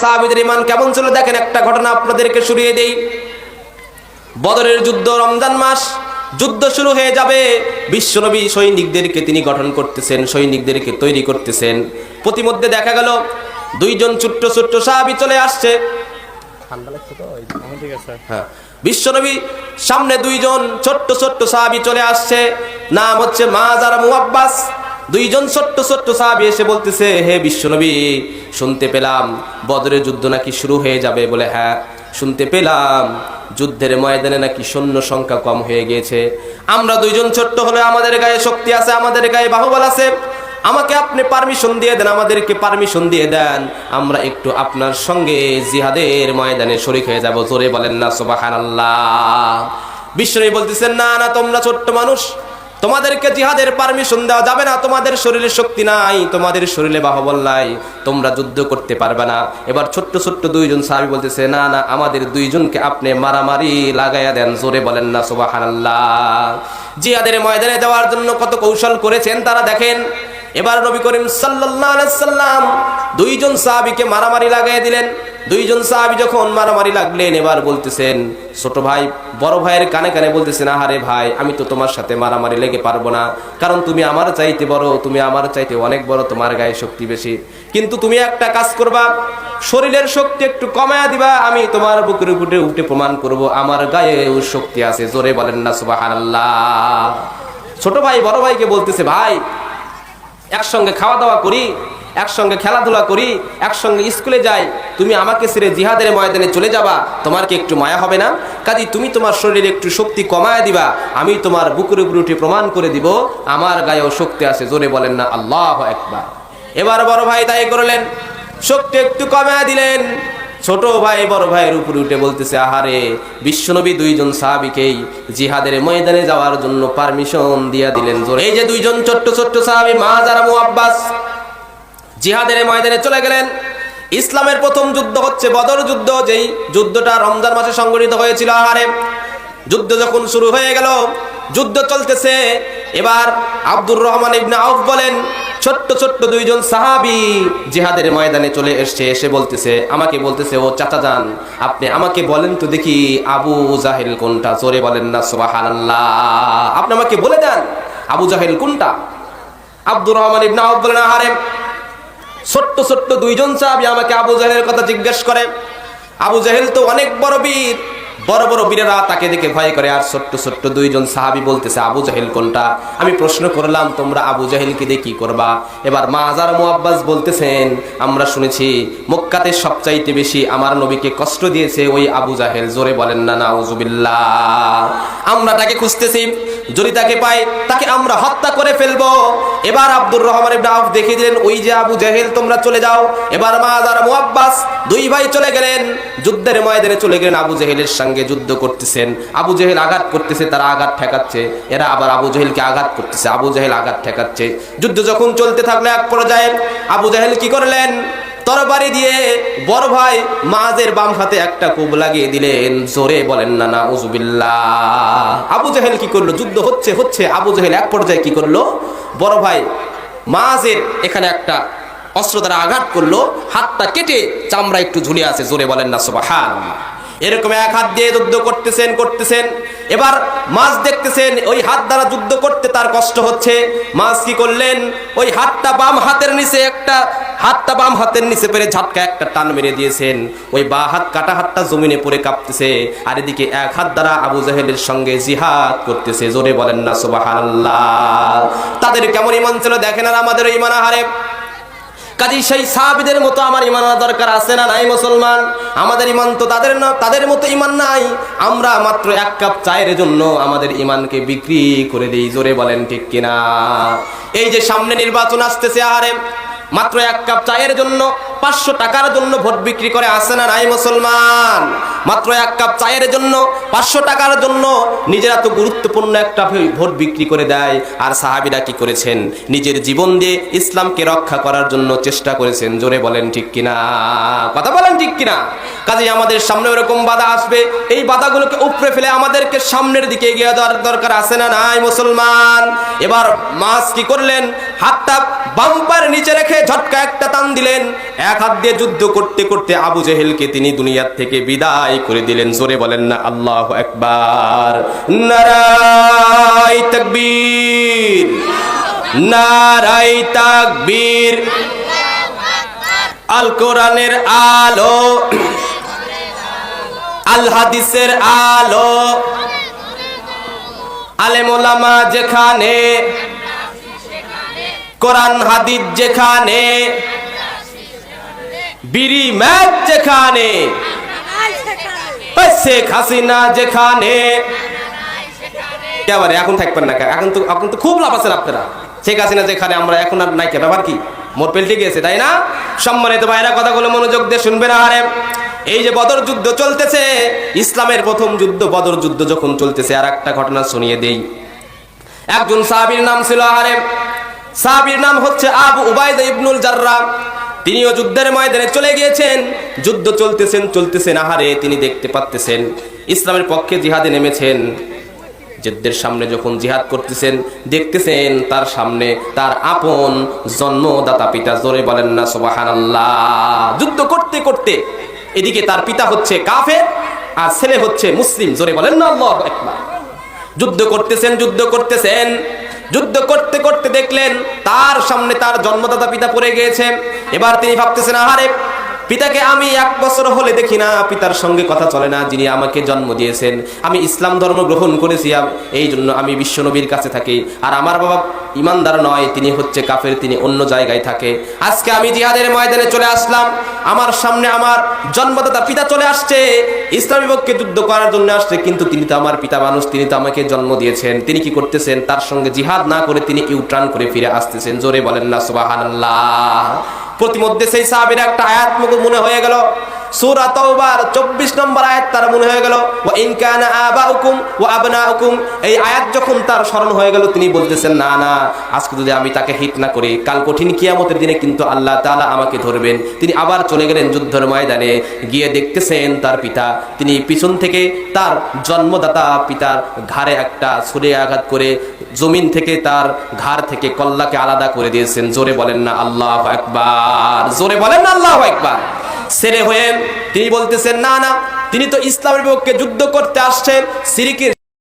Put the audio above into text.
সাহাবিদের ইমান কেমন ছিল? দেখেন একটা ঘটনা আপনাদেরকে শুনিয়ে দেই। বদরের যুদ্ধ রমজান মাস যুদ্ধ শুরু হয়ে যাবে। বিশ্বনবী সৈনিকদেরকে তিনি গঠন করতেছেন সৈনিকদেরকে তৈরি করতেছেন। প্রতিমধ্যে দেখা গেল দুইজন ছোট্ট ছোট্ট সাহাবি চলে আসছে। হ্যাঁ। বিশ্বনবী সামনে দুইজন ছোট্ট ছোট্ট সাহাবি চলে আসছে। নাম হচ্ছে মাজার মুআব্বাস। দুইজন ছোট্ট ছোট্ট সাহাবি এসে বলতেছে, হে বিশ্বনবী শুনতে পেলাম বদরের যুদ্ধ নাকি শুরু হয়ে যাবে। বলে হ্যাঁ শুনতে পেলাম। যুদ্ধের ময়দানে নাকি সৈন্য সংখ্যা কম হয়ে গিয়েছে। আমরা দুইজন ছোট্ট হলে আমাদের গায়ে শক্তি আছে, আমাদের গায়ে বাহুবল আছে। আমাকে আপনি পারমিশন দিয়ে দেন, আমাদেরকে পারমিশন দিয়ে দেন। আমরা একটু আপনার সঙ্গে জিহাদের ময়দানে শরিক হয়ে যাব। জোরে বলেন না সোবাহান আল্লাহ বিশ্বনবী বলতেছেন, না না, তোমরা ছোট্ট মানুষ তোমাদেরকে জিহাদের পারমিশন দেওয়া যাবে না, তোমাদের শরীরে শক্তি নাই, তোমাদের শরীরে বাহবল নাই, তোমরা যুদ্ধ করতে পারবে না। এবার ছোট্ট ছোট্ট দুইজন সাহাবি বলতেছে, না না, আমাদের দুইজনকে আপনি মারামারি লাগাইয়া দেন, জোরে বলেন না সোবাহান জিহাদের ময়দানে যাওয়ার জন্য কত কৌশল করেছেন তারা দেখেন। এবার নবী করিম সাল্লাম দুইজন সাহাবীকে মারামারি লাগাই দিলেন। দুইজন সাহাবী যখন মারামারি লাগলেন, এবার বলতেছেন, ছোট ভাই, বড় ভাইয়ের কানে কানে বলতেছেন, আহারে ভাই, আমি তো তোমার সাথে মারামারি লেগে পারব না। কারণ তুমি আমার চাইতে বড়, তুমি আমার চাইতে অনেক বড়, তোমার গায়ে শক্তি বেশি। কিন্তু তুমি একটা কাজ করবা, শরীরের শক্তি একটু কমায়া দিবা, আমি তোমার বুকের উপরে উঠে প্রমাণ করব, আমার গায়ে গায়েও শক্তি আছে, জোরে বলেন না, সুবহানাল্লাহ। ছোট ভাই, বড় ভাইকে বলতেছে, ভাই, একসঙ্গে খাওয়া দাওয়া করি একসঙ্গে খেলাধুলা করি, একসঙ্গে স্কুলে যাই, তুমি আমাকে ছেড়ে জিহাদের ময়দানে চলে যাবা, তোমার কি একটু মায়া হবে না? কাজী, তুমি তোমার শরীরে একটু শক্তি কমায় দিবা, আমি তোমার বুকুর উঠে প্রমাণ করে দিব, আমার গায়েও শক্তি আছে, জোরে বলেন না, আল্লাহ একবার এবার বড় ভাই তাই করলেন, শক্তি একটু কমায় দিলেন। ছোট ভাই বড় ভাইয়ের উপরে উঠে বলতেছে, আহারে, বিশ্বনবী দুইজন সাহাবিকেই জিহাদের ময়দানে যাওয়ার জন্য পারমিশন দিয়া দিলেন এই যে দুইজন ছোট্ট ছোট্ট সাহাবি মাজার মুআব্বাস জিহাদের ময়দানে চলে গেলেন। ইসলামের প্রথম যুদ্ধ হচ্ছে বদর যুদ্ধ, যেই যুদ্ধটা রমজান মাসে সংগঠিত হয়েছিল আহারে। যুদ্ধ যখন শুরু হয়ে গেল, যুদ্ধ চলতেছে। এবার আব্দুর রহমান ইবনে আউফ বলেন, ছোট্ট ছোট্ট দুইজন সাহাবি জিহাদের ময়দানে চলে এসছে, এসে বলতেছে, আমাকে বলতেছে, ও চাচা যান, আপনি আমাকে বলেন তো দেখি আবু জাহেল কোনটা? জোরে বলেন না, সুবহানাল্লাহ। আপনি আমাকে বলে দেন আবু জাহেল কোনটা? আব্দুর রহমান ইবনে আউফ বলেন, আহারে ছোট্ট ছোট্ট দুইজন সাহাবি আমাকে আবু জাহেলের কথা জিজ্ঞেস করে, আবু জাহেল তো অনেক বড় বীর। বড় বড় বীরেরা তাকে দেখে ভয় করে, আর ছোট্ট ছোট্ট দুইজন সাহাবি বলতেছে, আবু জাহেল কোনটা? আমি প্রশ্ন করলাম, তোমরা আবু জাহেলকে দিয়ে কি করবা? এবার মা মাজার মুআব্বাস বলতেছেন, আমরা শুনেছি মক্কাতে সবচাইতে বেশি আমার নবীকে কষ্ট দিয়েছে ওই আবু জাহেল। জোরে বলেন, না নাউজুবিল্লাহ আমরা তাকে খুঁজতেছি, যদি তাকে পাই, তাকে আমরা হত্যা করে ফেলব। এবার আব্দুর রহমান ইবনে আউফ দেখিয়ে দিলেন, ওই যে আবু জাহেল, তোমরা চলে যাও। এবার মাজার মুআব্বাস দুই ভাই চলে গেলেন। যুদ্ধের ময়দানে চলে গেলেন আবু জাহেলের সঙ্গে যুদ্ধ করতেছেন। আবু জাহেল আঘাত করতেছে, তারা আঘাত ঠেকাচ্ছে। এরা আবার আবু জাহেলকে আঘাত করতেছে, আবু জাহেল আঘাত ঠেকাচ্ছে। যুদ্ধ যখন চলতে থাকল, এক পর্যায়ে আবু জাহেল কি করলেন? তরবারি দিয়ে বড় ভাই মাঝের বাম হাতে একটা কুব লাগিয়ে দিলেন। জোরে বলেন, না না উজুবিল্লা আবু জাহেল কি করল? যুদ্ধ হচ্ছে হচ্ছে। আবু জাহেল এক পর্যায়ে কি করল? বড় ভাই মাঝের এখানে একটা অস্ত্র দ্বারা আঘাত করল। হাতটা কেটে চামড়া একটু ঝুলে আছে। জোরে বলেন, না সুবহান এরকম এক হাত দিয়ে যুদ্ধ করতেছেন করতেছেন। এবার মাছ দেখতেছেন, ওই হাত দ্বারা যুদ্ধ করতে তার কষ্ট হচ্ছে। মাছ কি করলেন? ওই হাতটা বাম হাতের নিচে একটা, হাতটা বাম হাতের নিচে পেরে ঝাটকা একটা টান মেরে দিয়েছেন। ওই বা হাত, কাটা হাতটা জমিনে পড়ে কাঁপতেছে। আর এদিকে এক হাত দ্বারা আবু জাহেলের সঙ্গে জিহাদ করতেছে। জোরে বলেন না, সুবহানাল্লাহ। তাদের কেমন ইমান ছিল দেখেন আর আমাদের ইমান আহারে। কাজী সেই সাহাবিদের মতো আমার ইমান আনা দরকার আছে না নাই মুসলমান? আমাদের ইমান তো তাদের না, তাদের মতো ইমান নাই। আমরা মাত্র এক কাপ চায়ের জন্য আমাদের ইমানকে বিক্রি করে দিই, জোরে বলেন ঠিক কিনা? এই যে সামনে নির্বাচন আসতেছে আহারে মাত্র এক কাপ চায়ের জন্য পাঁচশো টাকার জন্য ভোট বিক্রি করে আসে না নাই মুসলমান? মাত্র এক কাপ চায়ের জন্য পাঁচশো টাকার জন্য নিজেরা তো গুরুত্বপূর্ণ একটা ভোট বিক্রি করে দেয়। আর সাহাবিরা কি করেছেন? নিজের জীবন দিয়ে ইসলামকে রক্ষা করার জন্য চেষ্টা করেছেন। জোরে বলেন ঠিক কিনা? কথা বলেন ঠিক কিনা? কাজে আমাদের সামনে ওরকম বাধা আসবে। এই বাধাগুলোকে উপড়ে ফেলে আমাদেরকে সামনের দিকে এগিয়ে দেওয়ার দরকার আছে না নাই, মুসলমান? এবার মাছ কি করলেন? হাতটা বাম্পার নিচে রেখে ঝটকা একটা টান দিলেন। এক হাত দিয়ে যুদ্ধ করতে করতে আবু জেহেলকে তিনি দুনিয়ার থেকে বিদায় করে দিলেন। জোরে বলেন না, আল্লাহ একবার নারাই তাকবীর। নারাই তাকবীর। আল কোরআনের আলো আল হাদিসের আলো। আলেমোলামা যেখানে, কোরআন হাদিস যেখানে, বিড়ি ম্যাচ যেখানে শেখ হাসিনা যেখানে। এবারে এখন থাকবেন না? এখন তো এখন তো খুব লাভ আছেন আপনারা। শেখ হাসিনা যেখানে, আমরা এখন আর নাই কে ব্যাপার কি? মোর পেল্টে গিয়েছে তাই না? সম্মানিত ভাইরা, কথাগুলো মনোযোগ দিয়ে শুনবেন আরে এই যে বদর যুদ্ধ চলতেছে, ইসলামের প্রথম যুদ্ধ, বদর যুদ্ধ যখন চলতেছে আর একটা ঘটনা শুনিয়ে দেই। একজন সাহাবীর নাম ছিল আরে সাহাবীর নাম হচ্ছে আবু উবাইদা ইবনুল জাররা। তিনিও যুদ্ধের ময়দানে চলে গিয়েছেন, যুদ্ধ চলতেছেন চলতেছেন, আহারে তিনি দেখতে পাচ্তেছেন, ইসলামের পক্ষে জিহাদে নেমেছেন। যুদ্ধের সামনে যখন জিহাদ করতেছেন, দেখতেছেন তার সামনে তার আপন জন্মদাতা পিতা, জোরে বলেন না, সুবহানাল্লাহ। যুদ্ধ করতে করতে এদিকে তার পিতা হচ্ছে কাফের আর ছেলে হচ্ছে মুসলিম। জোরে বলেন না, আল্লাহ একবার যুদ্ধ করতেছেন যুদ্ধ করতেছেন। যুদ্ধ করতে করতে দেখলেন তার সামনে তার জন্মদাতা পিতা পড়ে গিয়েছেন। এবার তিনি ভাবতেছেন, আহারে পিতাকে আমি এক বছর হলে দেখি না, পিতার সঙ্গে কথা চলে না, যিনি আমাকে জন্ম দিয়েছেন। আমি ইসলাম ধর্ম গ্রহণ করেছি এই জন্য আমি বিশ্বনবীর কাছে থাকি। আর আমার বাবা ইমানদার নয়, তিনি হচ্ছে কাফের, তিনি অন্য জায়গায় থাকে। আজকে আমি জিহাদের ময়দানে চলে আসলাম। আমার সামনে আমার জন্মদাতা পিতা চলে আসছে। ইসলামী পক্ষে যুদ্ধ করার জন্য আসছে, কিন্তু তিনি তো আমার পিতা মানুষ, তিনি তো আমাকে জন্ম দিয়েছেন। তিনি কি করতেছেন? তার সঙ্গে জিহাদ না করে তিনি ইউট্রান করে ফিরে আসতেছেন। জোরে বলেন না, সুবহানাল্লাহ। প্রতিমধ্যে সেই সাহাবির একটা আয়াত মনে হয়ে গেল। সূরা তাওবার 24 নম্বর আয়াত তার মনে হয়ে গেল, ওয়া ইন কানা আবাউকুম ওয়া আবনাউকুম। এই আয়াত যখন তার স্মরণ হয়ে গেল, তিনি বলতেছেন, না না, আজকে যদি আমি তাকে হিট না করি, কাল কঠিন কিয়ামতের দিনে কিন্তু আল্লাহ তাআলা আমাকে ধরবেন। তিনি আবার চলে গেলেন যুদ্ধের ময়দানে, গিয়ে দেখতেছেন তার পিতা। তিনি পিছন থেকে তার জন্মদাতা পিতার ঘাড়ে একটা ছুরে আঘাত করে জমিন থেকে তার ঘাড় থেকে কল্লাকে আলাদা করে দিয়েছেন। জোরে বলেন না, আল্লাহ একবার জোরে বলেন না, আল্লাহ একবার ছেলে হয়ে তিনি বলতেছেন না না তিনি তো ইসলামের পক্ষে যুদ্ধ করতে আসছেন সিরিকের